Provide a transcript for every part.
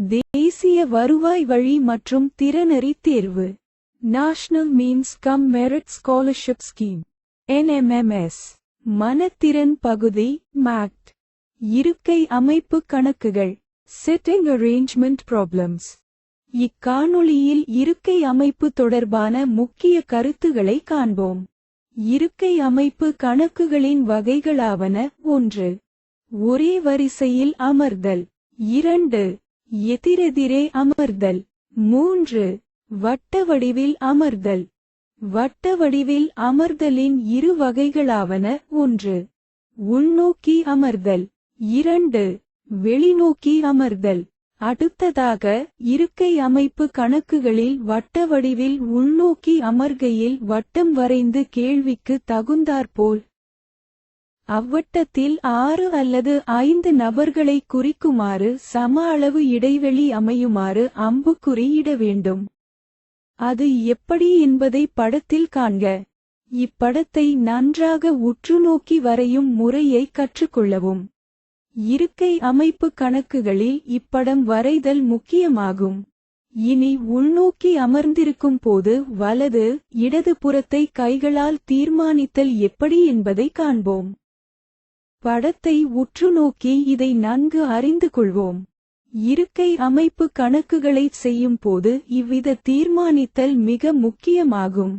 தேசிய வருவாய் வழி மற்றும் திறனறி தேர்வு. National means cum merit scholarship scheme NMMS மனத்திறன் பகுதி மேக்ட் இருக்கை அமைப்பு கணக்குகள். செட்டிங் அரேஞ்ச்மெண்ட் ப்ராப்ளம்ஸ் இக்காணொளியில் இருக்கை அமைப்பு தொடர்பான முக்கிய கருத்துகளை காண்போம். இருக்கை அமைப்பு கணக்குகளின் வகைகளாவன ஒன்று. ஒரே வரிசையில் அமர்தல். இரண்டு. எதிரெதிரே அமர்தல். மூன்று வட்ட வடிவில் அமர்தல். வட்ட வடிவில் அமர்தலின் இரு வகைகளாவன. ஒன்று உள்நோக்கி அமர்தல். இரண்டு வெளிநோக்கி அமர்தல். அடுத்ததாக இருக்கை அமைப்பு கணக்குகளில் வட்ட வடிவில் உள்நோக்கி அமர்கையில் வட்டம் வரைந்து கேள்விக்கு தகுந்தாற்போல் அவ்வட்டத்தில் ஆறு அல்லது ஐந்து நபர்களை குறிக்குமாறு சம அளவு இடைவெளி அமையுமாறு அம்புக்குறி இட வேண்டும். அது எப்படி என்பதை படத்தில் காண்க. இப்படத்தை நன்றாக உற்றுநோக்கி வரையும் முறையை கற்றுக்கொள்ளவும். இருக்கை அமைப்பு கணக்குகளில் இப்படம் வரைதல் முக்கியமாகும். இனி உள்நோக்கி அமர்ந்திருக்கும் போது வலது இடது புறத்தை கைகளால் தீர்மானித்தல் எப்படி என்பதை காண்போம். படத்தை உற்றுநோக்கி இதை நன்கு அறிந்து கொள்வோம். இருக்கை அமைப்பு கணக்குகளை செய்யும் போது இவ்வித தீர்மானித்தல் மிக முக்கியமாகும்.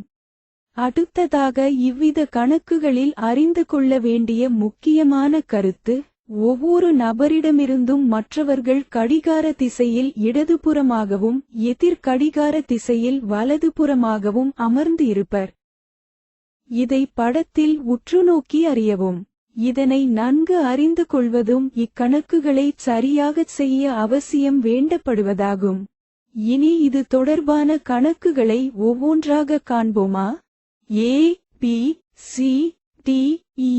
அடுத்ததாக இவ்வித கணக்குகளில் அறிந்து கொள்ள வேண்டிய முக்கியமான கருத்து ஒவ்வொரு நபரிடமிருந்தும் மற்றவர்கள் கடிகார திசையில் இடதுபுறமாகவும் எதிர்கடிகார திசையில் வலதுபுறமாகவும் அமர்ந்து இருப்பர் இதை படத்தில் உற்றுநோக்கி அறியவும். இதனை நன்கு அறிந்து கொள்வதும் இக்கணக்குகளை சரியாகச் செய்ய அவசியம் வேண்டப்படுவதாகும். இனி இது தொடர்பான கணக்குகளை ஒவ்வொன்றாக காண்போமா? A B C D E.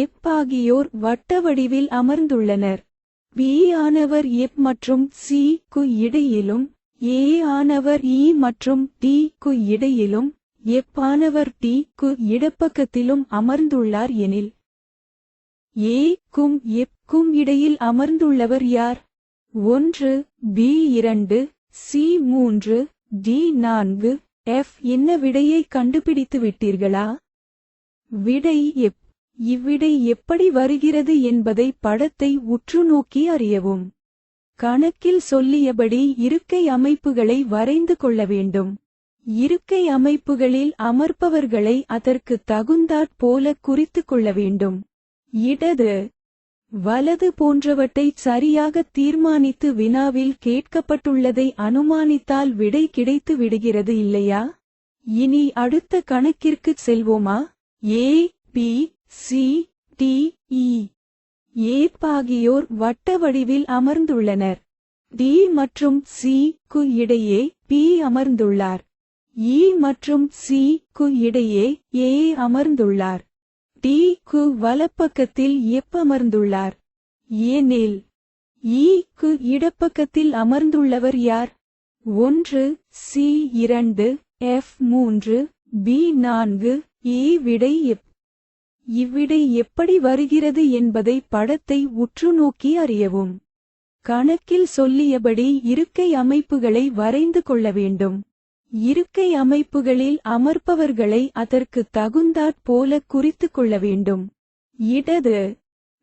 F ஆகியோர் வட்ட வடிவில் அமர்ந்துள்ளனர். பி ஆனவர் எப் மற்றும் சி க்கு இடையிலும் ஏ ஆனவர் இ மற்றும் டி க்கு இடையிலும் எப்பானவர் டி கு இடப்பக்கத்திலும் அமர்ந்துள்ளார் எனில். ஏ கும் எப் இடையில் அமர்ந்துள்ளவர் யார்? ஒன்று பி இரண்டு சி மூன்று டி நான்கு எஃப் என்ன விடையை கண்டுபிடித்து விட்டீர்களா? விடை எப். இவ்விடை எப்படி வருகிறது என்பதை படத்தை உற்றுநோக்கி அறியவும். கணக்கில் சொல்லியபடி இருக்கை அமைப்புகளை வரைந்து கொள்ள வேண்டும். இருக்கை அமைப்புகளில் அமர்ப்பவர்களை அதற்கு தகுந்தாற் போல குறித்து கொள்ள வேண்டும். இடது வலது போன்றவற்றை சரியாக தீர்மானித்து வினாவில் கேட்கப்பட்டுள்ளதை அனுமானித்தால் விடை கிடைத்து விடுகிறது இல்லையா? இனி அடுத்த கணக்கிற்கு செல்வோமா? A B C D E. ஏப்பாகியோர் வட்ட வடிவில் அமர்ந்துள்ளனர். டி மற்றும் சி க்கு இடையே பி அமர்ந்துள்ளார். இ மற்றும் சி கு இடையே ஏ அமர்ந்துள்ளார். டி கு வலப்பக்கத்தில் எப் அமர்ந்துள்ளார் ஏனெல் இ e கு இடப்பக்கத்தில் அமர்ந்துள்ளவர் யார்? ஒன்று சி இரண்டு எஃப் மூன்று பி நான்கு ஏ விடை எப். இவ்விடை எப்படி வருகிறது என்பதை படத்தை உற்றுநோக்கி அறியவும். கணக்கில் சொல்லியபடி இருக்கை அமைப்புகளை வரைந்து கொள்ள வேண்டும். இருக்கை அமைப்புகளில் அமர்ப்பவர்களை அதற்கு தகுந்தாற் போல குறித்து கொள்ள வேண்டும். இடது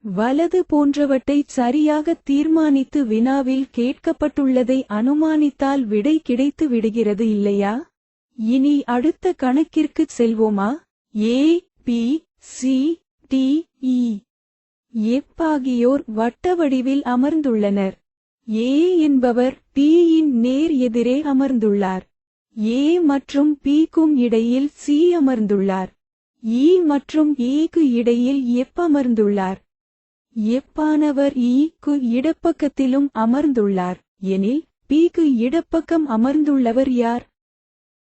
வலது போன்றவற்றை சரியாக தீர்மானித்து வினாவில் கேட்கப்பட்டுள்ளதை அனுமானித்தால் விடை கிடைத்து விடுகிறது இல்லையா? இனி அடுத்த கணக்கிற்கு செல்வோமா? A B C D E. எப்பாகியோர் வட்ட வடிவில் அமர்ந்துள்ளனர். ஏ என்பவர் பியின் நேர் எதிரே அமர்ந்துள்ளார். ஏ மற்றும் பிக்கும் இடையில் சி அமர்ந்துள்ளார். இ மற்றும் e ஏக்கு இடையில் எப் அமர்ந்துள்ளார். எப்பானவர் இ e க்கு இடப்பக்கத்திலும் அமர்ந்துள்ளார். எனில் பிக்கு இடப்பக்கம் அமர்ந்துள்ளவர் யார்?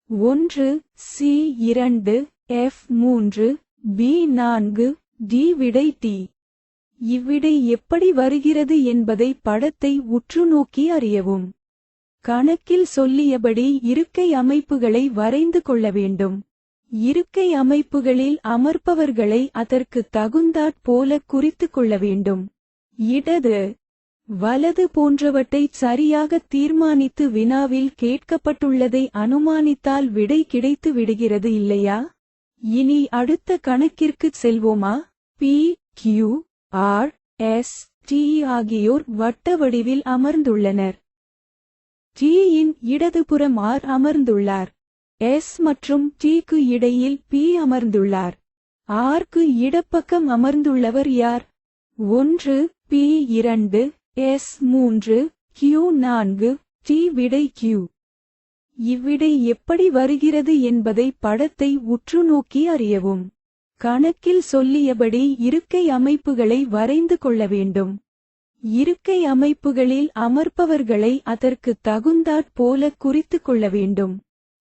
ஒன்று சி இரண்டு எஃப் மூன்று பி நான்கு டி விடை டி இவ்விடை எப்படி வருகிறது என்பதை படத்தை உற்றுநோக்கி அறியவும். கணக்கில் சொல்லியபடி இருக்கை அமைப்புகளை வரைந்து கொள்ள வேண்டும். இருக்கை அமைப்புகளில் அமர்ப்பவர்களை அதற்கு தகுந்தாற் போல குறித்து கொள்ள வேண்டும். இடது வலது போன்றவற்றை சரியாக தீர்மானித்து வினாவில் கேட்கப்பட்டுள்ளதை அனுமானித்தால் விடை கிடைத்து விடுகிறது இல்லையா? இனி அடுத்த கணக்கிற்குச் செல்வோமா? P Q R S T ஆகியோர் வட்ட வடிவில் அமர்ந்துள்ளனர். ஜியின் இடதுபுறம் ஆர் அமர்ந்துள்ளார். எஸ் மற்றும் டிக்கு இடையில் பி அமர்ந்துள்ளார். ஆர்க்கு இடப்பக்கம் அமர்ந்துள்ளவர் யார்? ஒன்று பி இரண்டு எஸ் மூன்று கியூ நான்கு டி விடை கியூ இவ்விடை எப்படி வருகிறது என்பதை படத்தை உற்று நோக்கி அறியவும். கணக்கில் சொல்லியபடி இருக்கை அமைப்புகளை வரைந்து கொள்ள வேண்டும். இருக்கை அமைப்புகளில் அமர்ப்பவர்களை அதற்கு தகுந்தாற் போல குறித்துக் கொள்ள வேண்டும்.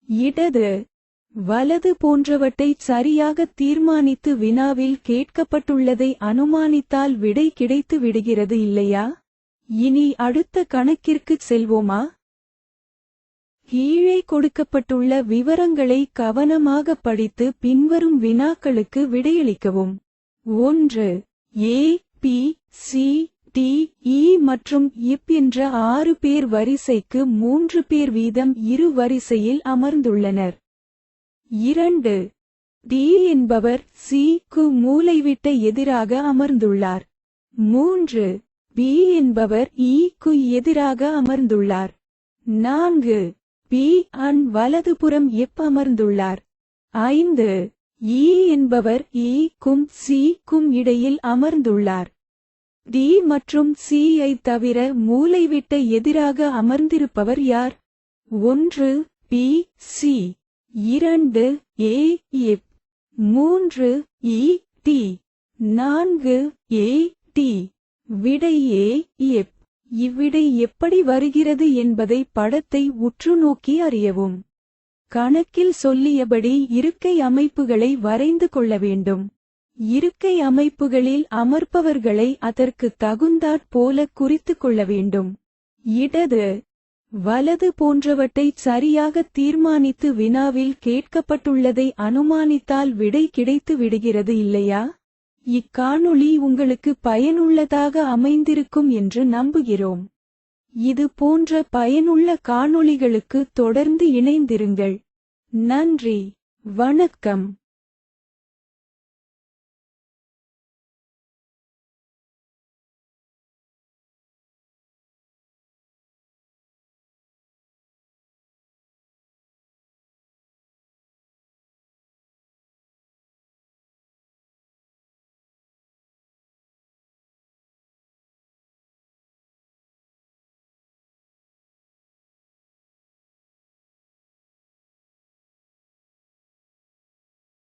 இடது வலது போன்றவற்றை சரியாக தீர்மானித்து வினாவில் கேட்கப்பட்டுள்ளதை அனுமானித்தால் விடை கிடைத்து விடுகிறது இல்லையா? இனி அடுத்த கணக்கிற்குச் செல்வோமா? கீழே கொடுக்கப்பட்டுள்ள விவரங்களை கவனமாக படித்து பின்வரும் வினாக்களுக்கு விடையளிக்கவும். ஒன்று A B C D E மற்றும் இப் என்ற ஆறு பேர் வரிசைக்கு மூன்று பேர் வீதம் இரு வரிசையில் அமர்ந்துள்ளனர். இரண்டு டி என்பவர் சி க்கு மூலைவிட்ட எதிராக அமர்ந்துள்ளார். மூன்று பி என்பவர் இ க்கு எதிராக அமர்ந்துள்ளார். நான்கு பி அன் வலதுபுறம் எப் அமர்ந்துள்ளார். ஐந்து இ என்பவர் இ க்கும் சி க்கும் இடையில் அமர்ந்துள்ளார். டி மற்றும் சி ஐ தவிர மூலைவிட்ட எதிராக அமர்ந்திருப்பவர் யார்? ஒன்று பி சி. இரண்டு ஏ இப் மூன்று இ டி. நான்கு ஏ டி. விடை ஏ எப். இவ்விடை எப்படி வருகிறது என்பதை படத்தை உற்று நோக்கி அறியவும். கணக்கில் சொல்லியபடி இருக்கை அமைப்புகளை வரைந்து கொள்ள வேண்டும். இருக்கை அமைப்புகளில் அமர்ப்பவர்களை அதற்கு தகுந்தாற் போல குறித்துக் கொள்ள வேண்டும். இடது வலது போன்றவற்றை சரியாக தீர்மானித்து வினாவில் கேட்கப்பட்டுள்ளதை அனுமானித்தால் விடை கிடைத்து விடுகிறது இல்லையா? இக்காணொளி உங்களுக்கு பயனுள்ளதாக அமைந்திருக்கும் என்று நம்புகிறோம். இது போன்ற பயனுள்ள காணொளிகளுக்கு தொடர்ந்து இணைந்திருங்கள். நன்றி வணக்கம்.